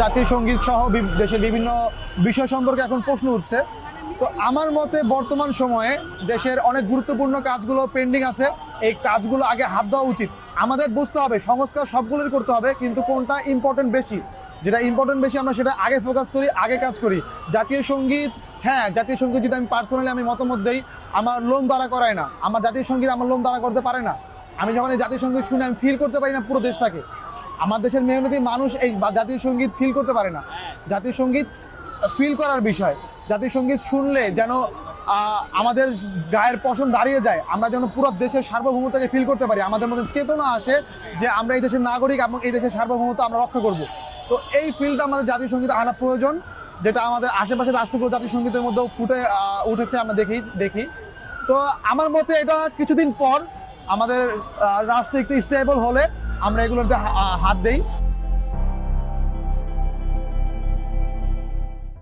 জাতীয় সংগীত সহ দেশের বিভিন্ন বিষয় সম্পর্কে এখন প্রশ্ন উঠছে। তো আমার মতে বর্তমান সময়ে দেশের অনেক গুরুত্বপূর্ণ কাজগুলো পেন্ডিং আছে। এই কাজগুলো আগে হাত দেওয়া উচিত। আমাদের বুঝতে হবে, সংস্কার সবগুলোই করতে হবে, কিন্তু কোনটা ইম্পর্টেন্ট বেশি? যেটা ইম্পর্টেন্ট বেশি আমরা সেটা আগে ফোকাস করি, আগে কাজ করি। জাতীয় সংগীত হ্যাঁ জাতীয় সংগীত যদি আমি পার্সোনালি আমি মতামত দিই, আমার লোম দ্বারা করায় না। আমার জাতীয় সংগীত আমার লোম দ্বারা করতে পারে না। আমি যখন এই জাতীয় সংগীত শুনে আমি ফিল করতে পারি না পুরো দেশটাকে। আমার দেশের মেহনতি মানুষ এই জাতীয় সংগীত ফিল করতে পারে না। জাতীয় সংগীত ফিল করার বিষয়। জাতীয় সংগীত শুনলে যেন আমাদের গায়ের পশম দাঁড়িয়ে যায়, আমরা যেন পুরো দেশের সার্বভৌমতাকে ফিল করতে পারি। আমাদের মধ্যে চেতনা আসে যে আমরা এই দেশের নাগরিক এবং এই দেশের সার্বভৌমতা আমরা রক্ষা করব। তো এই ফিলটা আমাদের জাতীয় সংগীত আনা প্রয়োজন, যেটা আমাদের আশেপাশে রাষ্ট্রগুলো জাতীয় সঙ্গীতের মধ্যেও ফুটে উঠেছে আমরা দেখি দেখি। তো আমার মতে এটা কিছুদিন পর আমাদের রাষ্ট্র একটু স্টেবল হলে আমরা এগুলোতে হাত দেই।